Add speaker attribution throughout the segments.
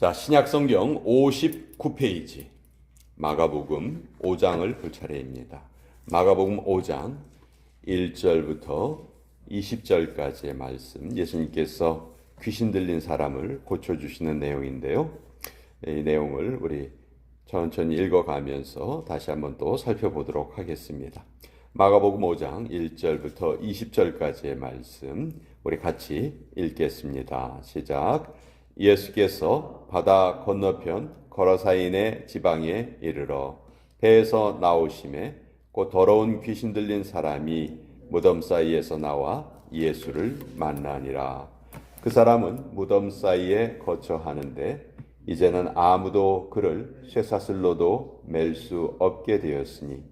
Speaker 1: 자, 신약 성경 59페이지 마가복음 5장을 볼 차례입니다. 마가복음 5장 1절부터 20절까지의 말씀 예수님께서 귀신 들린 사람을 고쳐 주시는 내용인데요. 이 내용을 우리 천천히 읽어가면서 다시 한번 또 살펴보도록 하겠습니다. 마가복음 5장 1절부터 20절까지의 말씀 우리 같이 읽겠습니다. 시작. 예수께서 바다 건너편 거라사인의 지방에 이르러 배에서 나오심에 곧 더러운 귀신 들린 사람이 무덤 사이에서 나와 예수를 만나니라. 그 사람은 무덤 사이에 거처 하는데 이제는 아무도 그를 쇠사슬로도 맬 수 없게 되었으니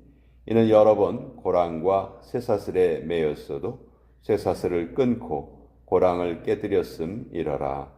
Speaker 1: 이는 여러 번 고랑과 쇠사슬에 매였어도 쇠사슬을 끊고 고랑을 깨뜨렸음 이러라.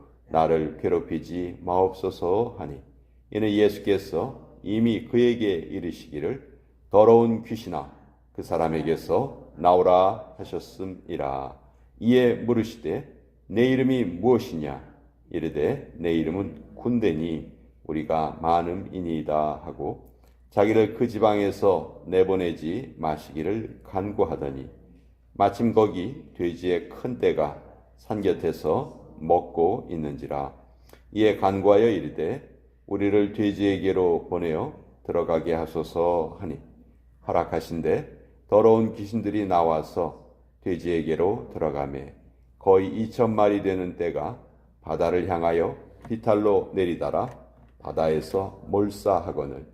Speaker 1: 나를 괴롭히지 마옵소서 하니 이는 예수께서 이미 그에게 이르시기를 더러운 귀신아 그 사람에게서 나오라 하셨음이라. 이에 물으시되 내 이름이 무엇이냐? 이르되 내 이름은 군대니 우리가 많음이니이다 하고 자기를 그 지방에서 내보내지 마시기를 간구하더니 마침 거기 돼지의 큰 떼가 산 곁에서 먹고 있는지라 이에 간구하여 이르되 우리를 돼지에게로 보내어 들어가게 하소서 하니 허락하신데 더러운 귀신들이 나와서 돼지에게로 들어가매 거의 2천 마리 되는 떼가 바다를 향하여 비탈로 내리다라 바다에서 몰사하거늘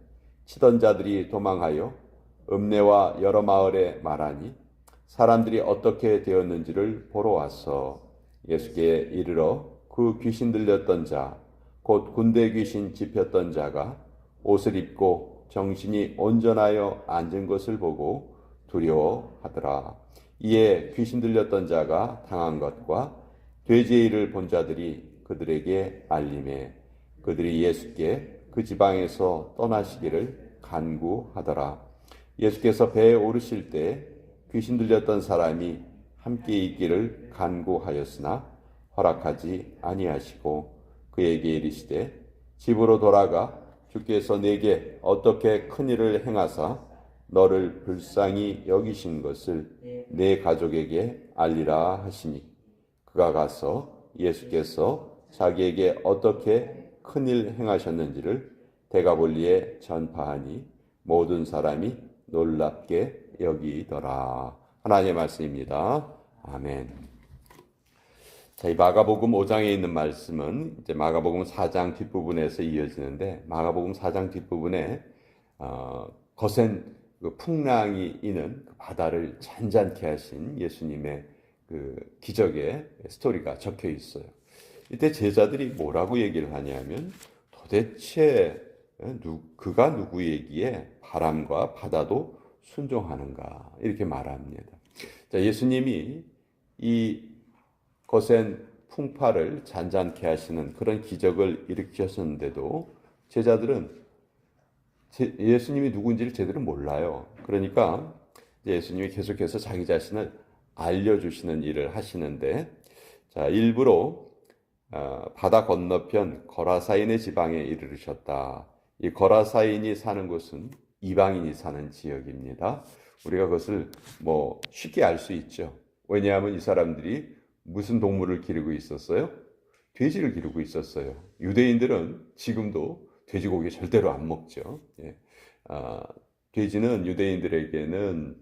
Speaker 1: 치던 자들이 도망하여 읍내와 여러 마을에 말하니 사람들이 어떻게 되었는지를 보러 왔어 예수께 이르러 그 귀신 들렸던 자 곧 군대 귀신 집혔던 자가 옷을 입고 정신이 온전하여 앉은 것을 보고 두려워하더라 이에 귀신 들렸던 자가 당한 것과 돼지의 일을 본 자들이 그들에게 알림해 그들이 예수께 그 지방에서 떠나시기를 간구하더라. 예수께서 배에 오르실 때 귀신 들렸던 사람이 함께 있기를 간구하였으나 허락하지 아니하시고 그에게 이르시되 집으로 돌아가 주께서 내게 어떻게 큰 일을 행하사 너를 불쌍히 여기신 것을 내 가족에게 알리라 하시니 그가 가서 예수께서 자기에게 어떻게 큰 일 행하셨는지를 대가볼리에 전파하니 모든 사람이 놀랍게 여기더라. 하나님의 말씀입니다. 아멘. 자, 이 마가복음 5장에 있는 말씀은 이제 마가복음 4장 뒷부분에서 이어지는데 마가복음 4장 뒷부분에 어, 거센 그 풍랑이 있는 그 바다를 잔잔케 하신 예수님의 그 기적의 스토리가 적혀 있어요. 이때 제자들이 뭐라고 얘기를 하냐면 도대체 누, 그가 누구에게 바람과 바다도 순종하는가 이렇게 말합니다. 자, 예수님이 이 거센 풍파를 잔잔케 하시는 그런 기적을 일으키셨는데도 제자들은 예수님이 누군지를 제대로 몰라요. 그러니까 예수님이 계속해서 자기 자신을 알려주시는 일을 하시는데, 자, 일부러 어, 바다 건너편 거라사인의 지방에 이르르셨다. 이 거라사인이 사는 곳은 이방인이 사는 지역입니다. 우리가 그것을 뭐 쉽게 알 수 있죠. 왜냐하면 이 사람들이 무슨 동물을 기르고 있었어요? 돼지를 기르고 있었어요. 유대인들은 지금도 돼지고기 절대로 안 먹죠. 예. 아, 돼지는 유대인들에게는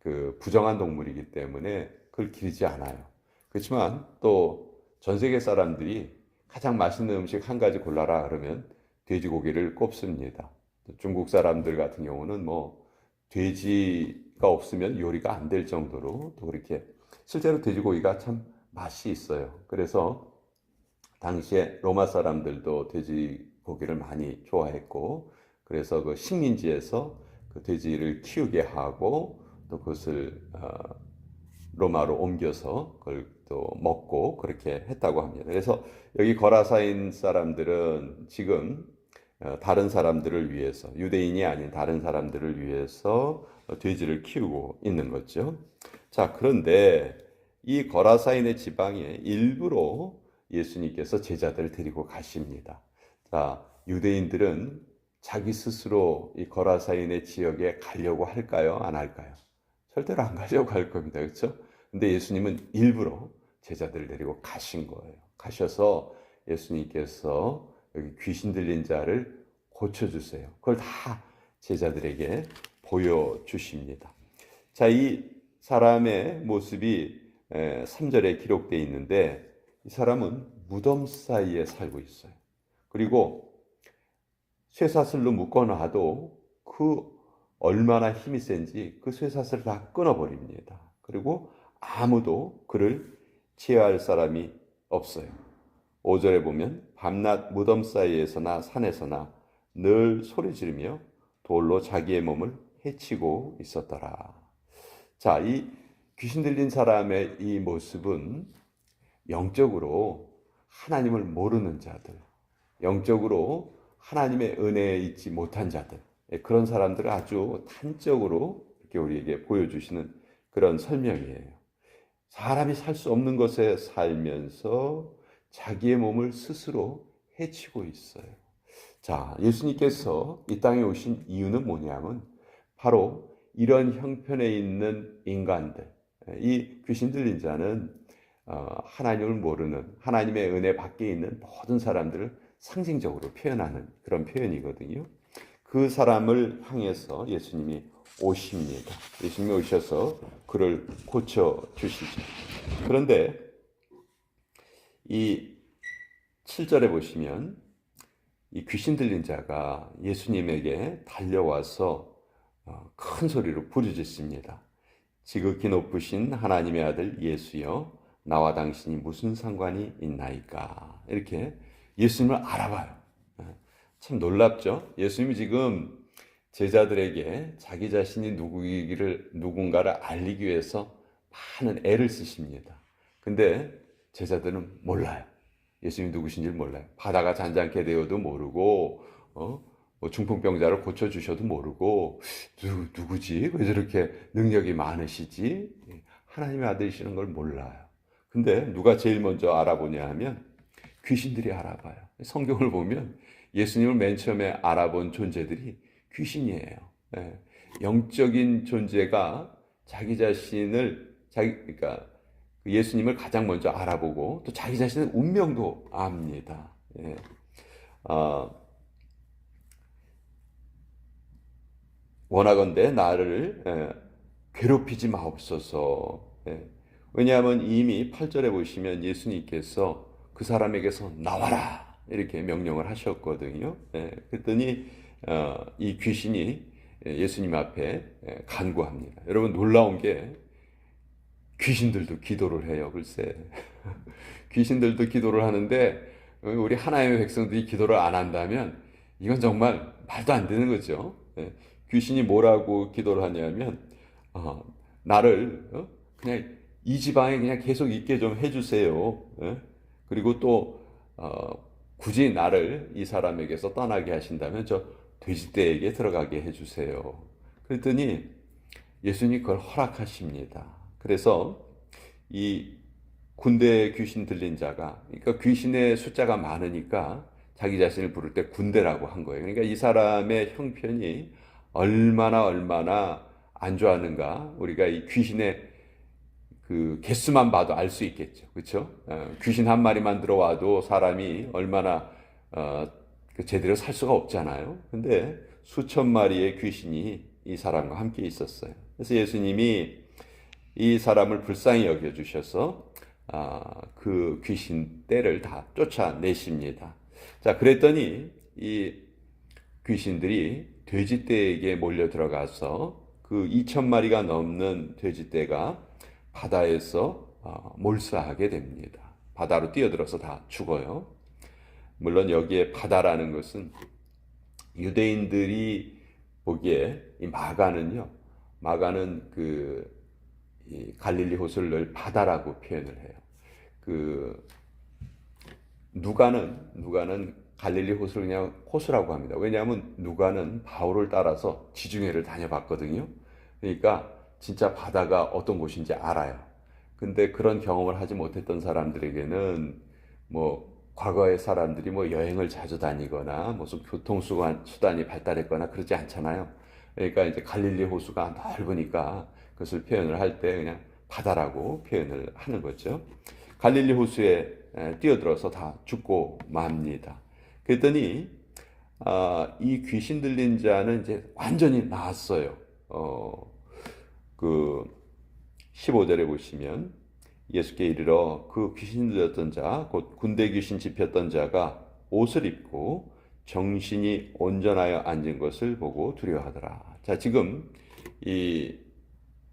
Speaker 1: 그 부정한 동물이기 때문에 그걸 기르지 않아요. 그렇지만 또 전 세계 사람들이 가장 맛있는 음식 한 가지 골라라 그러면 돼지고기를 꼽습니다. 중국 사람들 같은 경우는 뭐 돼지가 없으면 요리가 안 될 정도로 또 그렇게 실제로 돼지고기가 참 맛이 있어요. 그래서 당시에 로마 사람들도 돼지고기를 많이 좋아했고 그래서 그 식민지에서 그 돼지를 키우게 하고 또 그것을 어, 로마로 옮겨서 그걸 또 먹고 그렇게 했다고 합니다. 그래서 여기 거라사인 사람들은 지금 어, 다른 사람들을 위해서 유대인이 아닌 다른 사람들을 위해서 돼지를 키우고 있는 거죠. 자, 그런데 이 거라사인의 지방에 일부러 예수님께서 제자들을 데리고 가십니다. 자, 유대인들은 자기 스스로 이 거라사인의 지역에 가려고 할까요? 안 할까요? 절대로 안 가려고 할 겁니다. 그렇죠? 근데 예수님은 일부러 제자들을 데리고 가신 거예요. 가셔서 예수님께서 여기 귀신 들린 자를 고쳐주세요. 그걸 다 제자들에게 보여주십니다. 자, 이 사람의 모습이 3절에 기록되어 있는데 이 사람은 무덤 사이에 살고 있어요. 그리고 쇠사슬로 묶어놔도 그 얼마나 힘이 센지 그 쇠사슬을 다 끊어버립니다. 그리고 아무도 그를 치유할 사람이 없어요. 5절에 보면 밤낮 무덤 사이에서나 산에서나 늘 소리 지르며 돌로 자기의 몸을 해치고 있었더라. 자, 이 귀신 들린 사람의 이 모습은 영적으로 하나님을 모르는 자들, 영적으로 하나님의 은혜에 있지 못한 자들, 예, 그런 사람들을 아주 단적으로 이렇게 우리에게 보여주시는 그런 설명이에요. 사람이 살 수 없는 것에 살면서 자기의 몸을 스스로 해치고 있어요. 자, 예수님께서 이 땅에 오신 이유는 뭐냐면 바로 이런 형편에 있는 인간들, 이 귀신 들린 자는 어, 하나님을 모르는 하나님의 은혜 밖에 있는 모든 사람들을 상징적으로 표현하는 그런 표현이거든요. 그 사람을 향해서 예수님이 오십니다. 예수님이 오셔서 그를 고쳐 주시죠. 그런데 이 7절에 보시면 이 귀신 들린 자가 예수님에게 달려와서 어, 큰 소리로 부르짖습니다. 지극히 높으신 하나님의 아들 예수여 나와 당신이 무슨 상관이 있나이까 이렇게 예수님을 알아봐요. 어, 참 놀랍죠? 예수님이 지금 제자들에게 자기 자신이 누구이기를 누군가를 알리기 위해서 많은 애를 쓰십니다. 근데 제자들은 몰라요. 예수님이 누구신지 몰라요. 바다가 잔잔케 되어도 모르고 어? 뭐 중풍병자를 고쳐 주셔도 모르고 누, 누구지? 왜 저렇게 능력이 많으시지? 하나님의 아들이시는 걸 몰라요. 근데 누가 제일 먼저 알아보냐 하면 귀신들이 알아봐요. 성경을 보면 예수님을 맨 처음에 알아본 존재들이 귀신이에요. 예. 영적인 존재가 자기 자신을 자기 그러니까 예수님을 가장 먼저 알아보고 또 자기 자신의 운명도 압니다. 예. 아, 원하건대 나를 예, 괴롭히지 마옵소서. 예. 왜냐하면 이미 8절에 보시면 예수님께서 그 사람에게서 나와라 이렇게 명령을 하셨거든요. 예. 그랬더니 어, 이 귀신이 예수님 앞에 간구합니다. 여러분 놀라운 게 귀신들도 기도를 해요. 글쎄 귀신들도 기도를 하는데 우리 하나님의 백성들이 기도를 안 한다면 이건 정말 말도 안 되는 거죠. 귀신이 뭐라고 기도를 하냐면 어, 나를 어? 그냥 이 지방에 그냥 계속 있게 좀 해주세요. 그리고 또 어, 굳이 나를 이 사람에게서 떠나게 하신다면 저 돼지떼에게 들어가게 해주세요. 그랬더니 예수님이 그걸 허락하십니다. 그래서 이 군대 귀신 들린 자가, 그러니까 귀신의 숫자가 많으니까 자기 자신을 부를 때 군대라고 한 거예요. 그러니까 이 사람의 형편이 얼마나 얼마나 안 좋았는가 우리가 이 귀신의 그 개수만 봐도 알 수 있겠죠. 그렇죠? 어, 귀신 한 마리만 들어와도 사람이 얼마나 어, 그 제대로 살 수가 없잖아요. 근데 수천 마리의 귀신이 이 사람과 함께 있었어요. 그래서 예수님이 이 사람을 불쌍히 여겨 주셔서 아, 그 귀신 떼를 다 쫓아내십니다. 자, 그랬더니 이 귀신들이 돼지떼에게 몰려 들어가서 그 2천 마리가 넘는 돼지떼가 바다에서 어, 몰사하게 됩니다. 바다로 뛰어들어서 다 죽어요. 물론 여기에 바다라는 것은 유대인들이 보기에 이 마가는요. 마가는 그 갈릴리 호수를 늘 바다라고 표현을 해요. 그 누가는 누가는 갈릴리 호수를 그냥 호수라고 합니다. 왜냐하면 누가는 바울을 따라서 지중해를 다녀봤거든요. 그러니까 진짜 바다가 어떤 곳인지 알아요. 근데 그런 경험을 하지 못했던 사람들에게는 뭐 과거의 사람들이 뭐 여행을 자주 다니거나 무슨 교통수단 수단이 발달했거나 그러지 않잖아요. 그러니까 이제 갈릴리 호수가 넓으니까 그것을 표현을 할 때 그냥 바다라고 표현을 하는 거죠. 갈릴리 호수에 뛰어들어서 다 죽고 맙니다. 그랬더니 아, 이 귀신 들린 자는 이제 완전히 나았어요. 어, 그 15절에 보시면 예수께 이르러 그 귀신 들렸던 자, 곧 군대 귀신 집혔던 자가 옷을 입고 정신이 온전하여 앉은 것을 보고 두려워하더라. 자, 지금 이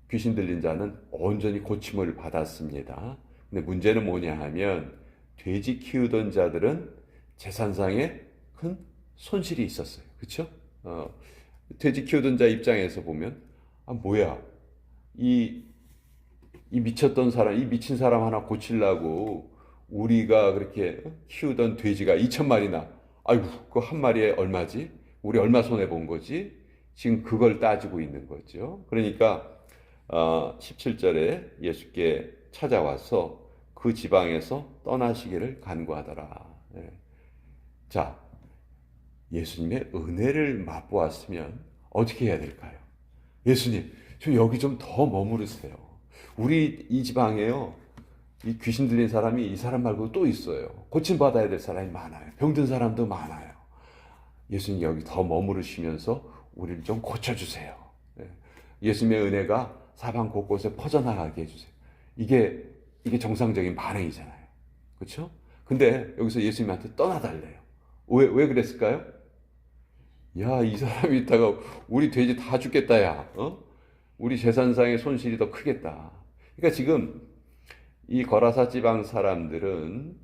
Speaker 1: 귀신 들린 자는 온전히 고침을 받았습니다. 근데 문제는 뭐냐 하면 돼지 키우던 자들은 재산상에 큰 손실이 있었어요. 그렇죠? 어, 돼지 키우던 자 입장에서 보면 아 뭐야 이, 이 미쳤던 사람, 이 미친 사람 하나 고치려고 우리가 그렇게 키우던 돼지가 2천 마리나 아이고 그 한 마리에 얼마지? 우리 얼마 손해 본 거지? 지금 그걸 따지고 있는 거죠. 그러니까 어, 17절에 예수께 찾아와서 그 지방에서 떠나시기를 간구하더라. 예. 자, 예수님의 은혜를 맛보았으면 어떻게 해야 될까요? 예수님, 저 여기 좀 더 머무르세요. 우리 이 지방에요. 이 귀신 들린 사람이 이 사람 말고 또 있어요. 고침 받아야 될 사람이 많아요. 병든 사람도 많아요. 예수님 여기 더 머무르시면서 우리를 좀 고쳐주세요. 예. 예수님의 은혜가 사방 곳곳에 퍼져나가게 해주세요. 이게 이게 정상적인 반응이잖아요. 그렇죠? 근데 여기서 예수님한테 떠나달래요. 왜, 왜 그랬을까요? 야, 이 사람이 있다가 우리 돼지 다 죽겠다, 야. 어? 우리 재산상의 손실이 더 크겠다. 그러니까 지금 이 거라사 지방 사람들은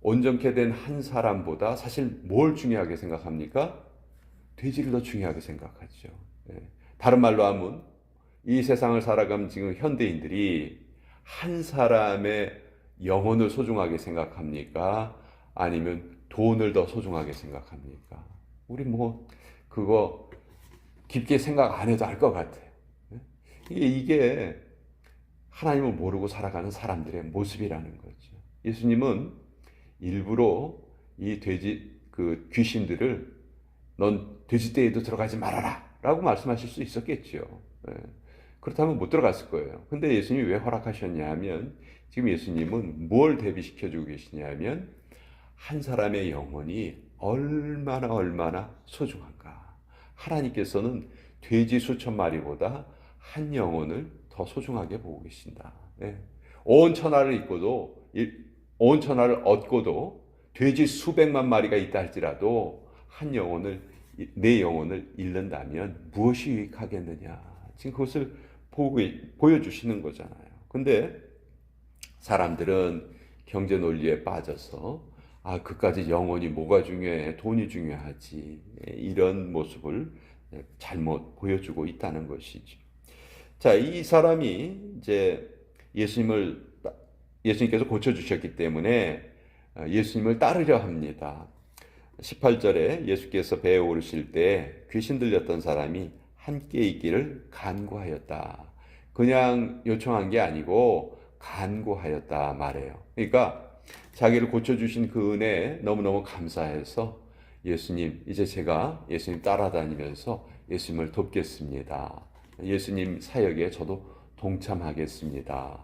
Speaker 1: 온전케 된 한 사람보다 사실 뭘 중요하게 생각합니까? 돼지를 더 중요하게 생각하죠. 예. 다른 말로 하면 이 세상을 살아가는 지금 현대인들이 한 사람의 영혼을 소중하게 생각합니까? 아니면 돈을 더 소중하게 생각합니까? 우리 뭐 그거 깊게 생각 안 해도 알 것 같아요. 이게, 이게 하나님을 모르고 살아가는 사람들의 모습이라는 거죠. 예수님은 일부러 이 돼지 그 귀신들을 넌 돼지떼에도 들어가지 말아라 라고 말씀하실 수 있었겠죠. 그렇다면 못 들어갔을 거예요. 근데 예수님이 왜 허락하셨냐 하면 지금 예수님은 뭘 대비시켜 주고 계시냐 하면 한 사람의 영혼이 얼마나 얼마나 소중한가. 하나님께서는 돼지 수천 마리보다 한 영혼을 더 소중하게 보고 계신다. 네. 온 천하를 잊고도 온 천하를 얻고도 돼지 수백만 마리가 있다 할지라도 한 영혼을 내 영혼을 잃는다면 무엇이 유익하겠느냐. 지금 그것을 보고, 보여주시는 거잖아요. 근데 사람들은 경제 논리에 빠져서 아, 그까지 영혼이 뭐가 중요해? 돈이 중요하지. 이런 모습을 잘못 보여주고 있다는 것이죠. 자, 이 사람이 이제 예수님을, 예수님께서 고쳐주셨기 때문에 예수님을 따르려 합니다. 18절에 예수께서 배에 오르실 때 귀신 들렸던 사람이 함께 있기를 간구하였다. 그냥 요청한 게 아니고 간구하였다 말해요. 그러니까 자기를 고쳐주신 그 은혜에 너무너무 감사해서 예수님, 이제 제가 예수님 따라다니면서 예수님을 돕겠습니다. 예수님 사역에 저도 동참하겠습니다.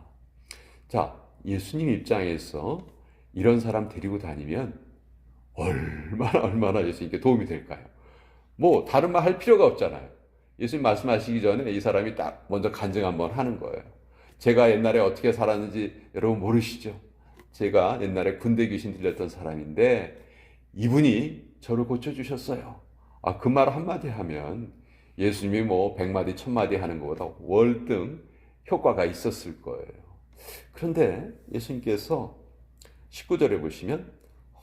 Speaker 1: 자, 예수님 입장에서 이런 사람 데리고 다니면 얼마나 얼마나 예수님께 도움이 될까요? 뭐 다른 말 할 필요가 없잖아요. 예수님 말씀하시기 전에 이 사람이 딱 먼저 간증 한번 하는 거예요. 제가 옛날에 어떻게 살았는지 여러분 모르시죠? 제가 옛날에 군대 귀신 들렸던 사람인데 이분이 저를 고쳐주셨어요. 아, 그 말 한마디 하면 예수님이 뭐 백마디, 천마디 하는 것보다 월등 효과가 있었을 거예요. 그런데 예수님께서 19절에 보시면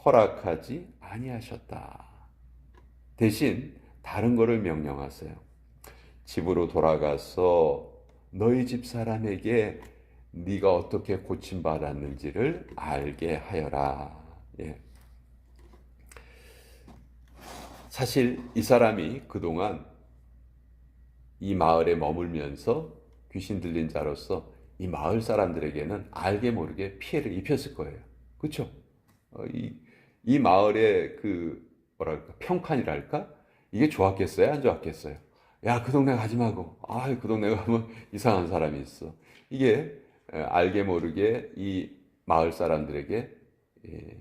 Speaker 1: 허락하지 아니하셨다. 대신 다른 것을 명령하세요. 집으로 돌아가서 너희 집 사람에게 네가 어떻게 고침 받았는지를 알게 하여라. 예. 사실 이 사람이 그동안 이 마을에 머물면서 귀신 들린 자로서 이 마을 사람들에게는 알게 모르게 피해를 입혔을 거예요. 그렇죠? 이, 이 마을의 그 뭐랄까 평판이랄까 이게 좋았겠어요? 안 좋았겠어요? 야, 그 동네 가지 말고. 아, 그 동네 가면 이상한 사람이 있어. 이게 에, 알게 모르게 이 마을 사람들에게 예,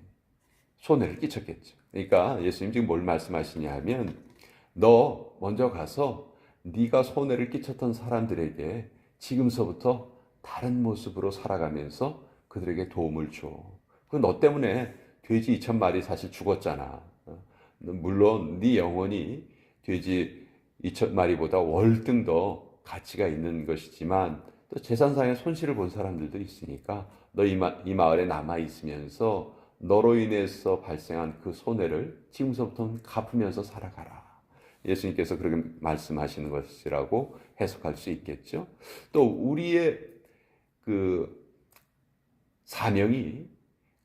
Speaker 1: 손해를 끼쳤겠죠. 그러니까 예수님 지금 뭘 말씀하시냐 하면 너 먼저 가서 네가 손해를 끼쳤던 사람들에게 지금서부터 다른 모습으로 살아가면서 그들에게 도움을 줘. 그 너 때문에 돼지 2천 마리 사실 죽었잖아. 어? 물론 네 영혼이 돼지 2천 마리보다 월등 더 가치가 있는 것이지만 또 재산상의 손실을 본 사람들도 있으니까 너 이 마을에 남아 있으면서 너로 인해서 발생한 그 손해를 지금서부터는 갚으면서 살아가라. 예수님께서 그렇게 말씀하시는 것이라고 해석할 수 있겠죠. 또 우리의 그 사명이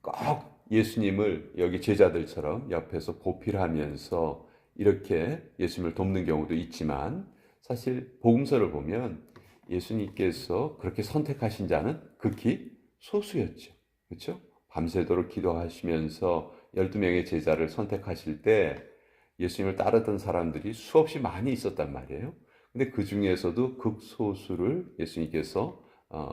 Speaker 1: 꼭 예수님을 여기 제자들처럼 옆에서 보필하면서 이렇게 예수님을 돕는 경우도 있지만 사실 복음서를 보면 예수님께서 그렇게 선택하신 자는 극히 소수였죠. 그렇죠? 밤새도록 기도하시면서 12명의 제자를 선택하실 때 예수님을 따르던 사람들이 수없이 많이 있었단 말이에요. 근데 그 중에서도 극소수를 예수님께서 어,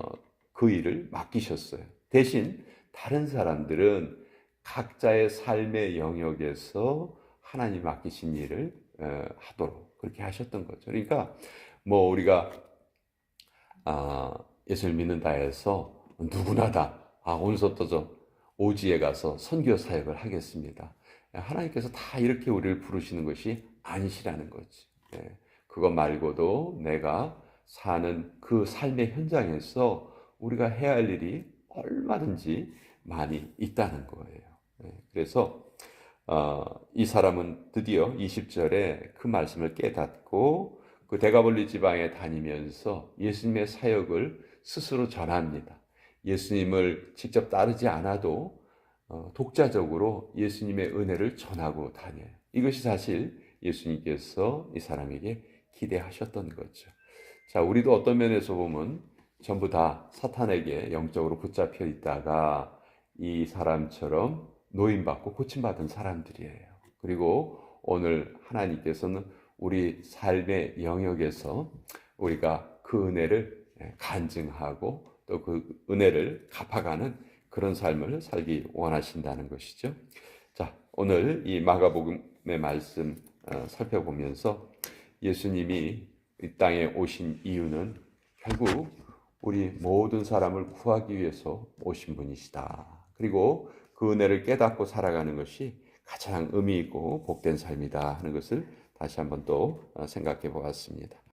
Speaker 1: 그 일을 맡기셨어요. 대신 다른 사람들은 각자의 삶의 영역에서 하나님 맡기신 일을 어, 하도록 그렇게 하셨던 거죠. 그러니까 뭐 우리가 아, 예수를 믿는다 해서 누구나 다 아, 오늘부터 저 오지에 가서 선교 사역을 하겠습니다. 하나님께서 다 이렇게 우리를 부르시는 것이 아니시라는 거지. 예. 그것 말고도 내가 사는 그 삶의 현장에서 우리가 해야 할 일이 얼마든지 많이 있다는 거예요. 예. 그래서 어, 이 사람은 드디어 20절에 그 말씀을 깨닫고 그 대가볼리 지방에 다니면서 예수님의 사역을 스스로 전합니다. 예수님을 직접 따르지 않아도 어, 독자적으로 예수님의 은혜를 전하고 다녀요. 이것이 사실 예수님께서 이 사람에게 기대하셨던 거죠. 자, 우리도 어떤 면에서 보면 전부 다 사탄에게 영적으로 붙잡혀 있다가 이 사람처럼 노인받고 고침받은 사람들이에요. 그리고 오늘 하나님께서는 우리 삶의 영역에서 우리가 그 은혜를 간증하고 또 그 은혜를 갚아가는 그런 삶을 살기 원하신다는 것이죠. 자, 오늘 이 마가복음의 말씀 어, 살펴보면서 예수님이 이 땅에 오신 이유는 결국 우리 모든 사람을 구하기 위해서 오신 분이시다. 그리고 그 은혜를 깨닫고 살아가는 것이 가장 의미 있고 복된 삶이다 하는 것을 다시 한번 또 어, 생각해 보았습니다.